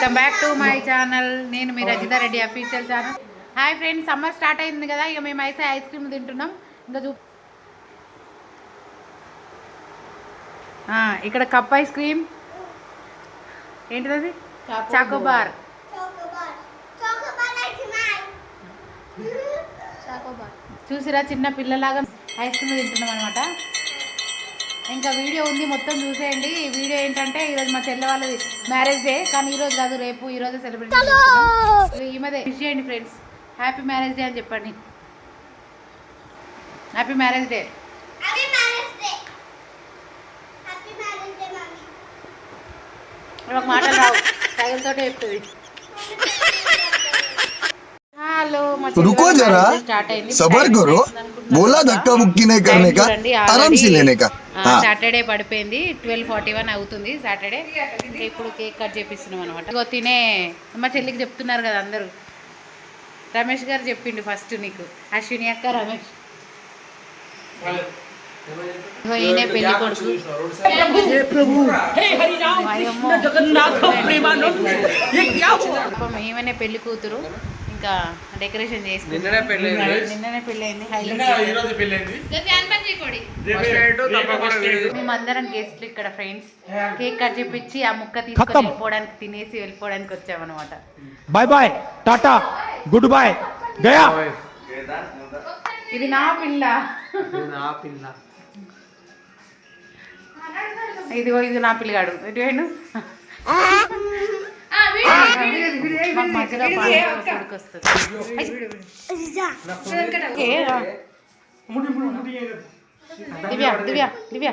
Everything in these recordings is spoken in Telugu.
Welcome back to my channel. నేను మీ Rajitha Reddy official channel hi friends summer start అయింది కదా ఇక మేము అయితే ఐస్ క్రీమ్ తింటున్నాం. ఇంకా చూ ఇక్కడ కప్ ఐస్ క్రీమ్. ఏంటిది చాకోబార్. చూసిరా చిన్న పిల్లలాగా ఐస్ క్రీమ్ తింటున్నాం అనమాట ఇంకా వీడియో ఉంది మొత్తం చూసేయండి. ఈ వీడియో ఏంటంటే ఈరోజు మా చెల్లె వాళ్ళది మ్యారేజ్ డే కానీ ఈరోజు కాదు రేపు ఈరోజు సెలబ్రేట్ ఈ మధ్య విష్ చేయండి ఫ్రెండ్స్ హ్యాపీ మ్యారేజ్ డే అని చెప్పండి. హ్యాపీ మ్యారేజ్ డే ఒక మాటలు రావు. సైకిల్తోటే చెప్తుంది. रुको जरा స్టార్ట్ అయింది सबर करो बोला धक्का मुक्की नहीं करने का आराम से लेने का हाँ సాటర్డే పడిపోయింది ట్వెల్వ్ ఫార్టీ వన్ అవుతుంది సాటర్డే ఇప్పుడు కేక్ కట్ చేపిస్తున్నాం అనమాట ఇగో తినే మా చెల్లికి చెప్తున్నారు కదా అందరూ రమేష్ గారు చెప్పిండు ఫస్ట్ నీకు అశ్విని అక్క రమేష్ ఇగో ఈయనే పెళ్లి కొడుకు పాపం ఈమెనే పెళ్లి కూతురు ఇంకా డెకరేషన్ చేసి నిన్ననే హైలైట్ మేమందరం గెస్ట్లు ఇక్కడ ఫ్రెండ్స్ కేక్ కట్ చేపించి ఆ ముక్క తీసుకొని వెళ్ళిపోవడానికి తినేసి వెళ్ళిపోవడానికి వచ్చామన్నమాట. Bye bye tata good bye Gaya ఇది నా పిల్ల. నా పిల్ల. ఇదిగో ఇది నా పిల్లగాడు. ఎటు దివ్య దివ్య దివ్య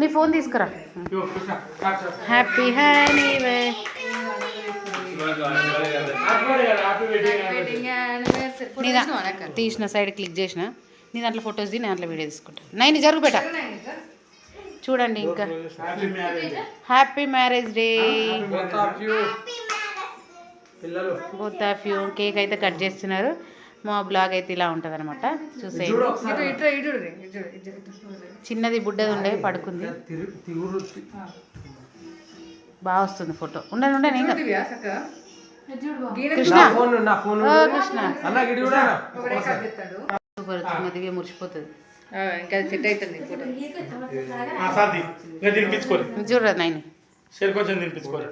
నీ ఫోన్ తీసుకురా. హ్యాపీ హ్యాపీ వే తీసిన సైడ్ క్లిక్ చేసిన. నీ దాంట్లో ఫొటోస్ ది నేను దాంట్లో వీడియో తీసుకుంటా. నైన్ జరుగు బేట. చూడండి ఇంకా. హ్యాపీ మ్యారేజ్ డే పిల్లలు. బోత్ ఆఫ్ యూ కేక్ అయితే కట్ చేస్తున్నారు. మా బ్లాగ్ అయితే ఇలా ఉంటుంది అనమాట చూసేయండి చిన్నది బుడ్డది ఉండే పడుకుంది. బాగా వస్తుంది ఫోటో. ఉండండి ఉండండి కాదు. కృష్ణ. సూపర్ దివ్య మురిసిపోతుంది. ఇంకా సెట్ అవుతుంది ఫోటో సాది ఇంకా తినిపించుకోరు చూడరా నైన్ షేర్ కొంచెం తినిపించుకోరు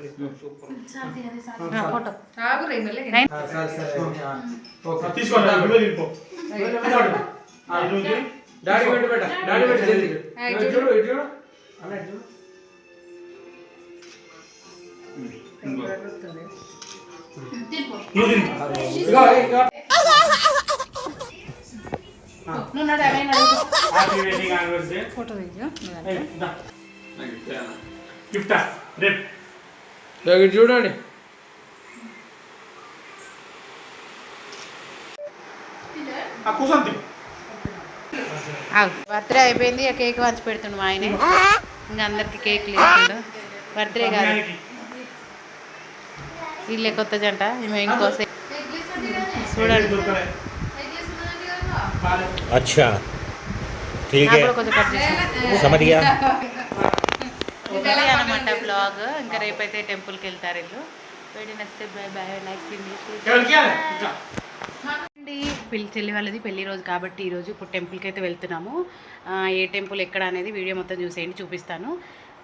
ఫోటో ఆగు రే మెల్లగా నైన్ సరే సరే ఆ, ఓకే తీసుకోండి నువ్వే తినిపో ఆ, డాడీ పెట్టి పెట్ట డాడీ పెట్టి జల్దీ ఇటు చూడు ఇటు చూడు అన్న ఇటు చూడు నువ్వు తినిపో హ్యాపీ వెడ్డింగ్ యానివర్సరీ ఫోటో తీయు గిఫ్టా రేపు ఇగో ఇటు చూడండి. బర్త్డే అయిపోయింది ఆ కేక్ వంచి పెడుతుండు మా ఆయనే. ఇంకా అందరికి కేక్ లేకుండా. బర్త్డే కాదు. వీళ్ళే కొత్త జంట. మేము ఇంకోసే చూడండి. अच्छा ठीक నాకు है కూడా కొంచెం కట్ చేసి समझ गया ఇది అనమాట బ్లాగ్ ఇంకా రేపైతే టెంపుల్కి వెళ్తారు వీళ్ళు వీడియో నచ్చితే బాయ్ బాయ్ లైక్ ఎవరికి ఇవ్వాలి? ఇంకా. అండి పెళ్లి చెల్లి వాళ్ళది పెళ్లి రోజు కాబట్టి ఈరోజు ఇప్పుడు టెంపుల్కి అయితే వెళ్తున్నాము ఆ, ఏ టెంపుల్ ఎక్కడ అనేది వీడియో మొత్తం చూసేయండి చూపిస్తాను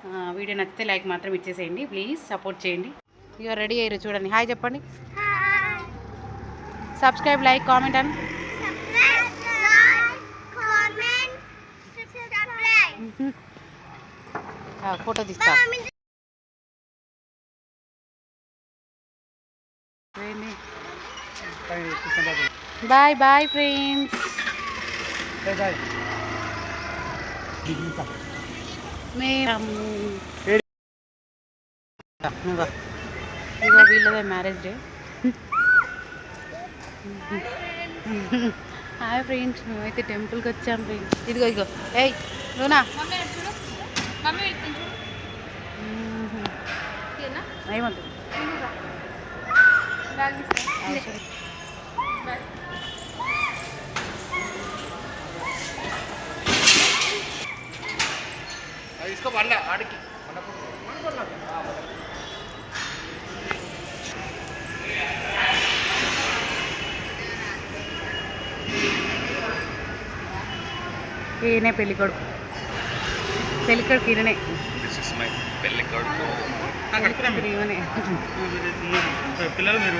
ఆ, వీడియో నచ్చితే లైక్ మాత్రం ఇచ్చేసేయండి ప్లీజ్ సపోర్ట్ చేయండి ఇక రెడీ అయ్యారు చూడండి హాయ్ చెప్పండి సబ్స్క్రైబ్ లైక్ కామెంట్ అని ఫోటో తీస్తా బాయ్ బాయ్ ఫ్రెండ్స్ మేము ఇదిగో ఇదిగో వీళ్ళదే మ్యారేజ్ డే హాయ్ ఫ్రెండ్స్ మేమైతే టెంపుల్కి వచ్చాం ఫ్రెండ్స్ ఇదిగో ఇదిగో ఏయ్ లూనా? ఏమవుతుంది తీసుకో. పండ ఆడికి. ఈయనే పెళ్ళి కొడుకు పెళ్ళి కొడుకు ఈయననే పెళ్ళి కొడుకు పిల్లలు మీరు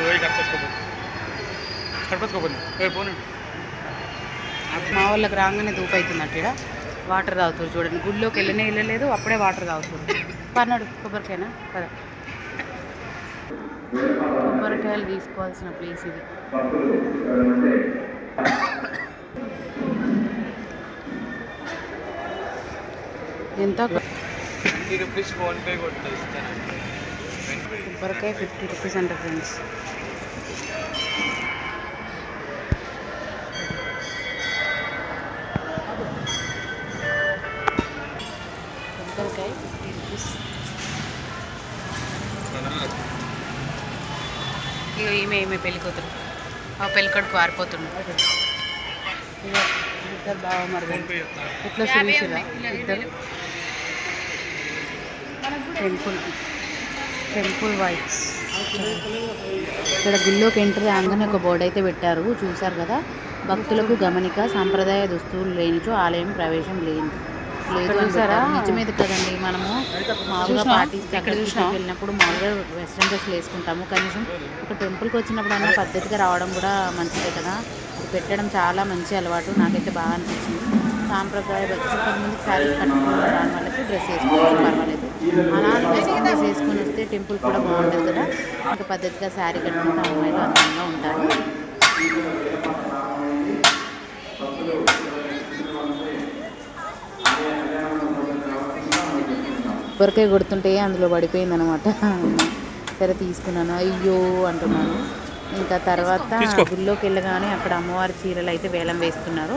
మా వాళ్ళకి రాగానే దూపు అవుతుందంట ఈడ. వాటర్ తాగుతారు చూడండి. గుళ్ళోకి వెళ్ళనే వెళ్ళలేదు అప్పుడే వాటర్ తాగుతారు. పన్నాడు కొబ్బరికాయనా? కదా కొబ్బరికాయలు తీసుకోవాల్సిన ప్లేస్ ఇది. ఎంత రూపీస్ ఫోన్ పే కొట్టు ఇస్తాను కొబ్బరికాయ ఫిఫ్టీ రూపీస్ అంట ఫ్రెండ్స్. కొబ్బరికాయ ఫిఫ్టీ రూపీస్. ఇక ఈమె ఈమె పెళ్ళి కూతురు. ఆ పెళ్ళి కొడుకు పారిపోతున్నాడు ఇగో ఇద్దరు బాగా మరి ఎట్లా చూసిరా ఇద్దరు? టెంపుల్. Temple vibes. ఇక్కడ గుళ్ళోకి ఎంటర్ రాగానే ఒక బోర్డు అయితే పెట్టారు. చూశారు కదా? భక్తులకు గమనిక సాంప్రదాయ దుస్తులు లేనిచో ఆలయం ప్రవేశం లేని లేదు చూసారా? నిజమేది కదండి మనము మామూలుగా పాటిస్తే అక్కడ చూసినా? వెళ్ళినప్పుడు మామూలుగా వెస్ట్రన్ డ్రెస్లు వేసుకుంటాము. కనీసం ఒక టెంపుల్కి వచ్చినప్పుడు అన్న పద్ధతిగా రావడం కూడా మంచిదే కదా? పెట్టడం చాలా మంచి అలవాటు. నాకైతే బాగా అనిపించింది. సాంప్రదాయ భక్తులు కొంతమంది శారీ కట్టుకుని రాని వాళ్ళకి డ్రెస్ వేసుకోవచ్చు పర్వాలేదు. డ్రెస్ వేసుకొని వస్తే టెంపుల్ కూడా బాగుంటుంది కదా. ఇంకా పద్ధతిగా శారీ కట్టుకుంటే అమ్మాయిలు అందంగా ఉంటారు. కొబ్బరికాయ కొడుతుంటే అందులో పడిపోయింది అనమాట సరే తీసుకున్నాను. అయ్యో అంటున్నాను. ఇంకా తర్వాత గుళ్ళోకి వెళ్ళగానే అక్కడ అమ్మవారి చీరలు అయితే వేలం వేస్తున్నారు.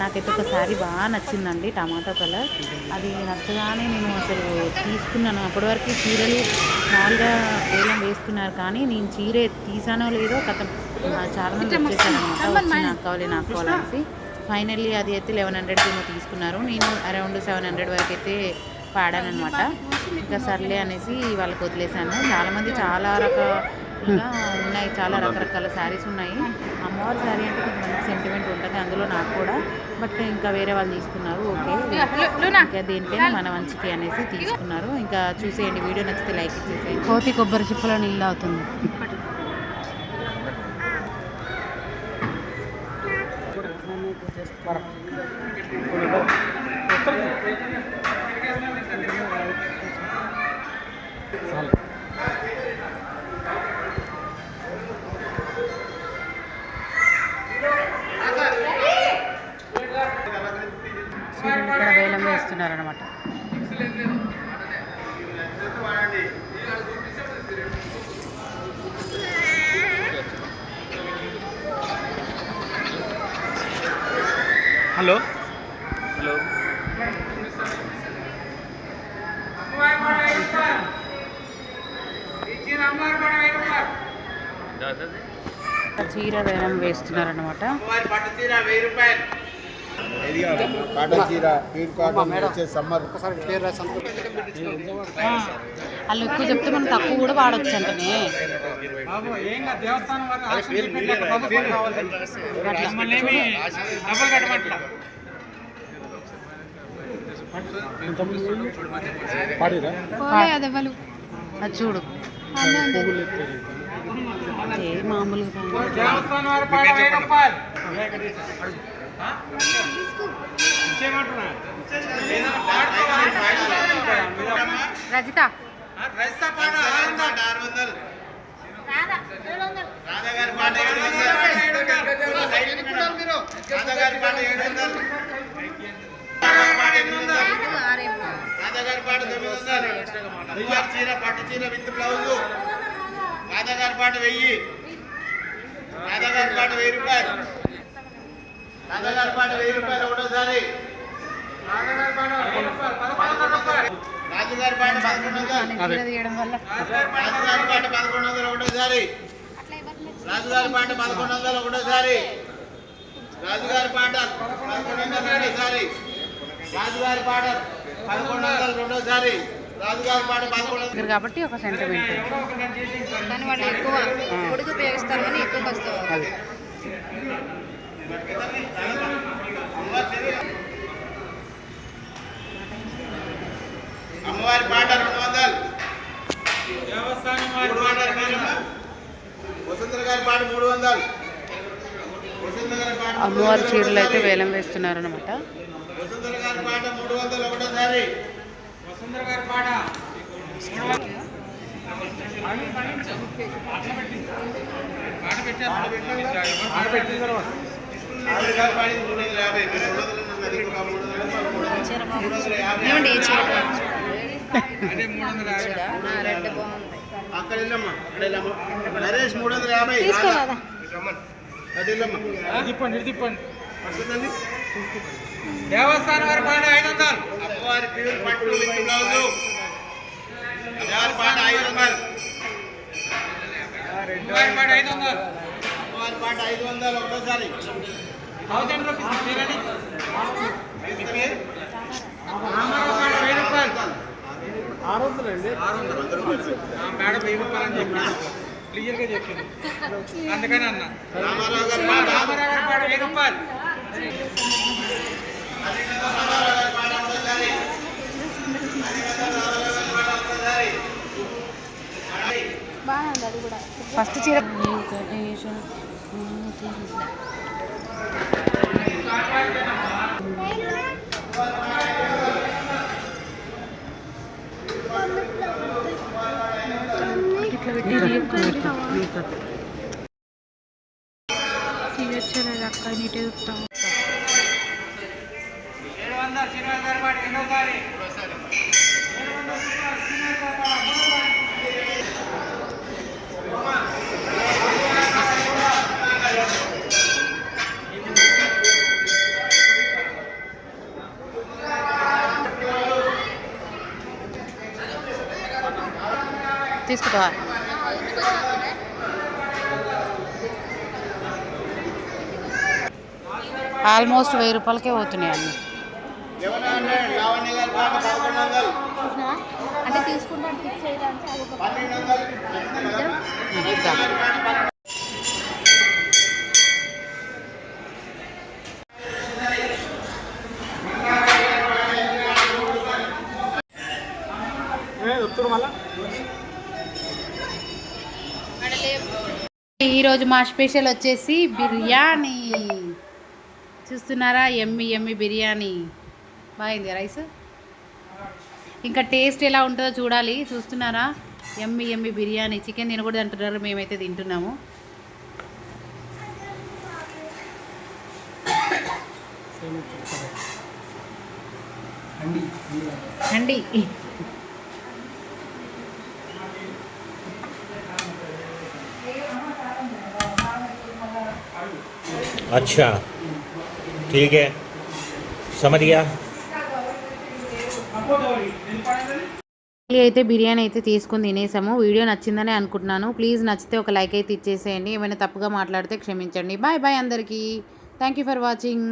నాకైతే ఒక శారీ బాగా నచ్చిందండి టమాటో కలర్. అది నచ్చగానే నేను అసలు తీసుకున్నాను. అప్పటి వరకు చీరలు మామూలుగా వేలం వేస్తున్నారు కానీ నేను చీర తీసానో లేదో కథ చాలా మంది వచ్చేసాను అనమాట నాకు కావాలి నాకు కావాలనేసి ఫైనల్లీ అది అయితే లెవెన్ హండ్రెడ్ ఏమో తీసుకున్నారు. నేను అరౌండ్ సెవెన్ హండ్రెడ్ వరకు అయితే పాడానమాట ఇంకా సర్లే అనేసి వాళ్ళకి వదిలేశాను. చాలామంది చాలా కూడా ఉన్నాయి. చాలా రకరకాల శారీస్ ఉన్నాయి. అమ్మవారి శారీ అంటే కొంచెం సెంటిమెంట్ ఉంటుంది అందులో నాకు కూడా. బట్ ఇంకా వేరే వాళ్ళు తీసుకున్నారు. ఓకే. ఇంకా దేనికైనా మన మంచికి అనేసి తీసుకున్నారు. ఇంకా చూసేయండి. వీడియో నచ్చితే లైక్ చేసేయండి కోతి కొబ్బరి చిప్పలో నీళ్ళు అవుతుంది వేలం వేస్తున్నారనమాట హలో. హలో చీర వేలం వేస్తున్నారనమాట కాటన్ చీర పీర్ కాటన్ వచ్చే సమ్మర్. వాళ్ళు ఎక్కువ చెప్తే మనం తక్కువ కూడా వాడచ్చు అంటనే అది చూడు. మామూలుగా దేవస్థానం రజిత. పాట ఆరు వందలు పాట ఏడు వందలు. పాట ఏడు వందలు రాధాగారి పాట తొమ్మిది వందలు. చీర పట్టు చీర విత్ బ్లౌజ్ రాధాగారి పాట వెయ్యి. రాధాగారి పాట వెయ్యి రూపాయలు. పాట వెయ్యి రూపాయలు ఒకటోసారి. రాజుగారి పాట పదకొండు రాజుగారి పాట పదకొండు వందలు ఒకటోసారి. రాజుగారి పాట పదకొండు వందలు ఒకటోసారి. రాజుగారి పాట పదకొండు వందలు రెండోసారి రాజుగారి పాట పదకొండు వందలు రెండోసారి రాజుగారి పాట పదకొండు వందలు దగ్గర కాబట్టి ఒక సెంటిమెంట్ కానీ వాళ్ళు ఎక్కువ పొడుగు ఉపయోగిస్తారు కానీ ఎక్కువ వస్తారు అమ్మవారి పాట రెండు వందలు. మూడు గారి పాట మూడు వందలు. అమ్మవారి చీరలు అయితే వేలం వేస్తున్నారు అనమాట పాట మూడు వందలు గారి పాట ఏమండి చీర అక్కడ వెళ్ళమ్మా అక్కడ వెళ్ళమ్మా. నరేష్ మూడు వందల యాభై తిప్పండి తిప్పండి దేవస్థానం వారి పాట ఐదు వందలు. అమ్మవారి ప్యూర్ పట్టు బ్లౌజు. పాట ఐదు వందలు పాట ఐదు వందలు. పాట ఐదు వందలు ఒకటోసారి. థౌసండ్ రూపీస్ మీరని వెయ్యి రూపాయలు. ఆరు వందలు అండి. ఆరు వందలు. మేడం వెయ్యి రూపాయలు అని చెప్పి క్లియర్గా చెప్పింది. అందుకని అన్న. రామారావు గారి పాట. రామారావు గారి పాట వెయ్యి రూపాయలు. బాగుంది అది కూడా ఫస్ట్ చీర ఏడు తీసుకుంటావా ఆల్మోస్ట్ వెయ్యి రూపాయలకే పోతున్నాయి అన్ని. లెవెన్ హండ్రెడ్ లావణ్య గారి పాట పదకొండు వందలు చూసినావా? అంటే తీసుకుంటాను ఫిక్స్ చేయడానికి అది ఒక పన్నెండు వందలు ఇద్దాం ఈరోజు మా స్పెషల్ వచ్చేసి బిర్యానీ. చూస్తున్నారా? ఎమ్మి ఎమ్మి బిర్యానీ. బాగుంది రైస్? ఇంకా టేస్ట్ ఎలా ఉంటుందో చూడాలి. చూస్తున్నారా? ఎమ్మి ఎమ్మి బిర్యానీ. చికెన్ తినకూడదు అంటున్నారు. మేమైతే తింటున్నాము. అండి अच्छा ठीक है समझ गया అయితే బిర్యానీ అయితే తీసుకుని తినేసాము వీడియో నచ్చిందని అనుకుంటున్నాను ప్లీజ్ నచ్చితే ఒక లైక్ అయితే ఇచ్చేసేయండి ఏమైనా తప్పుగా మాట్లాడితే క్షమించండి బాయ్ బాయ్ అందరికీ థ్యాంక్ యూ ఫర్ వాచింగ్